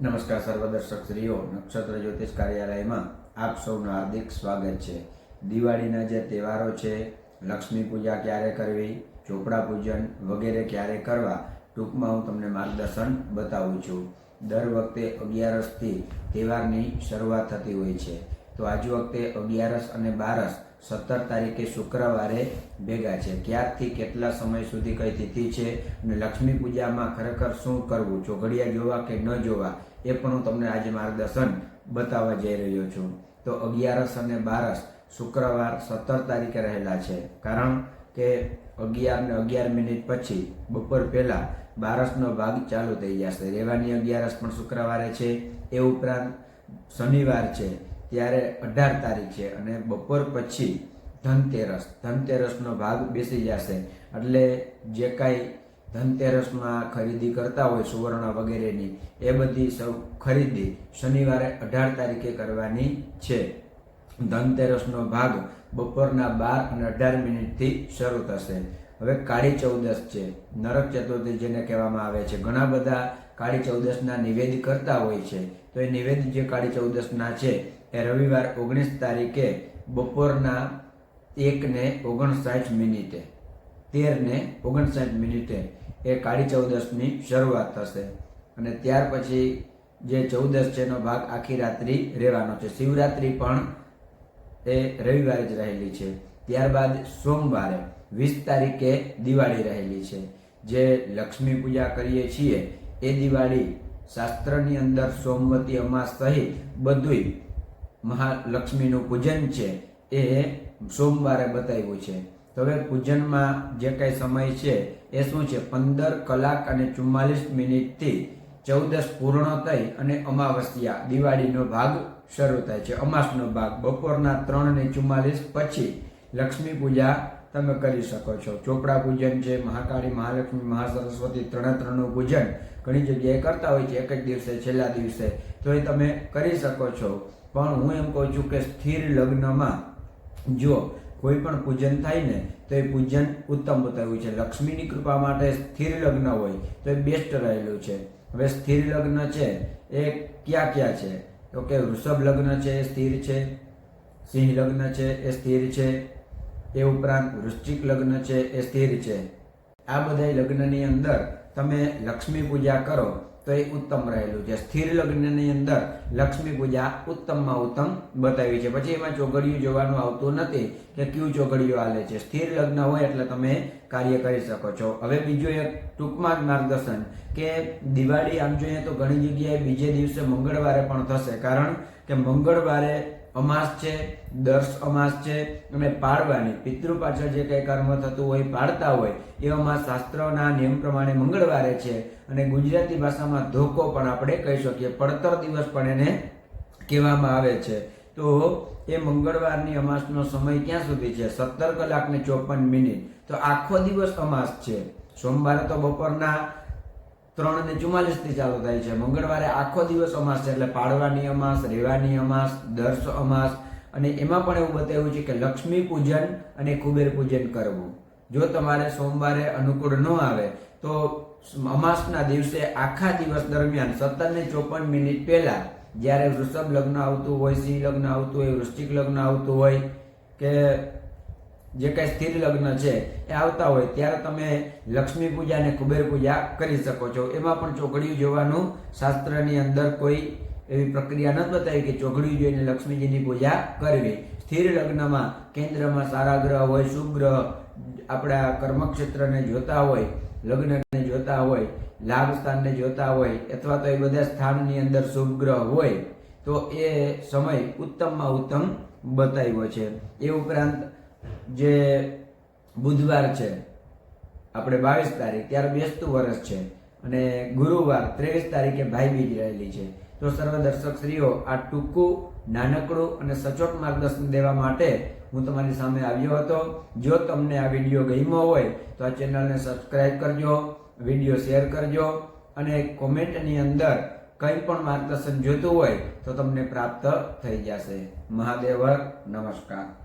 નમસ્કાર સર્વ દર્શક શ્રીઓ, નક્ષત્ર જ્યોતિષ કાર્યાલયમાં આપ સૌનું હાર્દિક સ્વાગત છે. દિવાળીના જે તહેવારો છે, લક્ષ્મી પૂજા ક્યારે કરવી, ચોપડા પૂજન વગેરે ક્યારે કરવા, ટૂંકમાં હું તમને માર્ગદર્શન બતાવું છું. દર વખતે અગિયારસથી તહેવારની શરૂઆત થતી હોય છે. તો આજ વખતે અગિયારસ અને બારસ, સત્તર તારીખે શુક્રવારે ભેગા છે. ક્યારથી કેટલા સમય સુધી કઈ તિથિ છે અને લક્ષ્મી પૂજામાં ખરેખર શું કરવું? ચોઘડિયા જોવા કે ન જોવા? એ પણ હું તમને આજે માર્ગદર્શન બતાવવા જઈ રહ્યો છું. તો અગિયારસ અને બારસ શુક્રવાર સત્તર તારીખે રહેલા છે. કારણ કે અગિયાર ને અગિયાર મિનિટ પછી, બપોર પહેલાં, બારસનો ભાગ ચાલુ થઈ જશે. રેવાની અગિયારસ પણ શુક્રવારે છે. એ ઉપરાંત શનિવાર છે. ત્યારે અઢાર તારીખ છે અને બપોર પછી ધનતેરસ. ધનતેરસનો ભાગ બેસી જશે. એટલે જે કાંઈ ધનતેરસમાં ખરીદી કરતા હોય, સુવર્ણ વગેરેની, એ બધી સૌ ખરીદી શનિવારે અઢાર તારીખે કરવાની છે. ધનતેરસનો ભાગ બપોરના બાર અને અઢાર મિનિટથી શરૂ થશે. હવે કાળી ચૌદશ છે. નરક ચતુર્થી જેને કહેવામાં આવે છે. ઘણા બધા કાળી ચૌદશના નિવેદ કરતા હોય છે. તો એ નિવેદ જે કાળી ચૌદશના છે એ રવિવાર ઓગણીસ તારીખે બપોરના એક ને ઓગણસાઠ મિનિટે, તેરને ઓગણસાઠ મિનિટે એ કાળી ચૌદસની શરૂઆત થશે. અને ત્યાર પછી જે ચૌદસ છે એનો ભાગ આખી રાત્રિ રહેવાનો છે. શિવરાત્રિ પણ એ રવિવારે જ રહેલી છે. ત્યારબાદ સોમવારે વીસ તારીખે દિવાળી રહેલી છે. જે લક્ષ્મી પૂજા કરીએ છીએ, એ દિવાળી શાસ્ત્રની અંદર સોમવતી અમાસ સહિત બધુંય મહાલક્ષ્મીનું પૂજન છે, એ સોમવારે બતાવ્યું છે. તો હવે પૂજનમાં જે કંઈ સમય છે, એ શું છે? પંદર કલાક અને ચુમ્માલીસ મિનિટથી ચૌદસ પૂર્ણ થઈ અને અમાવસ્યા, દિવાળીનો ભાગ શરૂ થાય છે. અમાસનો ભાગ, બપોરના ત્રણ ને ચુમ્માલીસ પછી લક્ષ્મી પૂજા તમે કરી શકો છો. ચોપડા પૂજન છે, મહાકાળી મહાલક્ષ્મી, મહાસરસ્વતી ત્રણે ત્રણનું પૂજન ઘણી જગ્યાએ કરતા હોય છે. એક જ દિવસે, છેલ્લા દિવસે. તો એ તમે કરી શકો છો. પણ હું એમ કહું છું કે સ્થિર લગ્નમાં જો કોઈ પણ પૂજન થાય ને, તો એ પૂજન ઉત્તમ બતાવ્યું છે. લક્ષ્મીની કૃપા માટે સ્થિર લગ્ન હોય, તો એ બેસ્ટ રહેલું છે. હવે સ્થિર લગ્ન છે, એ ક્યાં ક્યાં છે? તો કે વૃષભ લગ્ન છે, એ સ્થિર છે. સિંહ લગ્ન છે, એ સ્થિર છે. એ ઉપરાંત વૃશ્ચિક લગ્ન છે, એ સ્થિર છે. આ બધા લગ્નની અંદર તમે લક્ષ્મી પૂજા કરો તો એ ઉત્તમ રહેલું છે. સ્થિર લગ્નની અંદર લક્ષ્મી પૂજા ઉત્તમમાં ઉત્તમ બતાવી છે. પછી એમાં ચોઘડિયું જોવાનું આવતું નથી કે કયું ચોઘડિયું હાલે છે. સ્થિર લગ્ન હોય એટલે તમે કાર્ય કરી શકો છો. હવે બીજું એક ટૂંકમાં જ માર્ગદર્શન કે દિવાળી આમ જોઈએ તો ઘણી જગ્યાએ બીજે દિવસે મંગળવારે પણ થશે. કારણ કે મંગળવારે અમાસ છે, દર્શ અમાસ છે, અને પાડવાની, પિતૃ પાછળ જે કંઈ કર્મ થતું હોય, પાડતા હોય, એ અમાસ શાસ્ત્રના નિયમ પ્રમાણે મંગળવારે છે. અને ગુજરાતી ભાષામાં ધોકો પણ આપણે કહી શકીએ. પડતર દિવસ પણ એને કહેવામાં આવે છે. તો એ મંગળવારની અમાસનો સમય ક્યાં સુધી છે? સત્તર કલાક ને ચોપન મિનિટ. તો આખો દિવસ અમાસ છે. સોમવારે તો બપોરના ત્રણ અને ચુમ્માલીસથી ચાલુ થાય છે. મંગળવારે આખો દિવસ અમાસ છે એટલે પાડવાની અમાસ રેવાની અમાસ, દર્શ અમાસ. અને એમાં પણ એવું બતાવ્યું છે કે લક્ષ્મી પૂજન અને કુબેર પૂજન કરવું. જો તમારે સોમવારે અનુકૂળ ન આવે, તો અમાસના દિવસે આખા દિવસ દરમિયાન સત્તર ને ચોપન મિનિટ પહેલા જ્યારે વૃષભ લગ્ન આવતું હોય, સિંહ લગ્ન આવતું હોય, વૃશ્ચિક લગ્ન આવતું હોય, કે જે કાંઈ સ્થિર લગ્ન છે, એ આવતા હોય ત્યારે તમે લક્ષ્મી પૂજા અને કુબેર પૂજા કરી શકો છો. એમાં પણ ચોઘડિયું જોવાનું શાસ્ત્રની અંદર કોઈ એવી પ્રક્રિયા નથી બતાવી કે ચોઘડિયું જોઈને લક્ષ્મીજીની પૂજા કરવી. સ્થિર લગ્નમાં કેન્દ્રમાં સારા ગ્રહ હોય, શુભ ગ્રહ આપણા કર્મક્ષેત્રને જોતા હોય, લગ્નને જોતા હોય, લાભ સ્થાનને જોતા હોય, અથવા તો એ બધા સ્થાનની અંદર શુભ ગ્રહ હોય, તો એ સમય ઉત્તમમાં ઉત્તમ બતાવ્યો છે. એ ઉપરાંત જે બુધવાર છે, આપણે બાવીસ તારીખ, ત્યારે બેસતું વર્ષ છે અને ગુરુવાર ત્રેવીસ તારીખે ભાઈ બીજ રહેલી છે. તો સર્વ દર્શક શ્રીઓ, આ ટૂંકું, નાનકડું અને સચોટ માર્ગદર્શન દેવા માટે હું તમારી સામે આવ્યો હતો. જો તમને આ વીડિયો ગમ્યો હોય, તો આ ચેનલને સબસ્ક્રાઈબ કરજો, વીડિયો શેર કરજો અને કોમેન્ટની અંદર કંઈ પણ માર્ગદર્શન જોતું હોય, તો તમને પ્રાપ્ત થઈ જશે. મહાદેવ નમસ્કાર.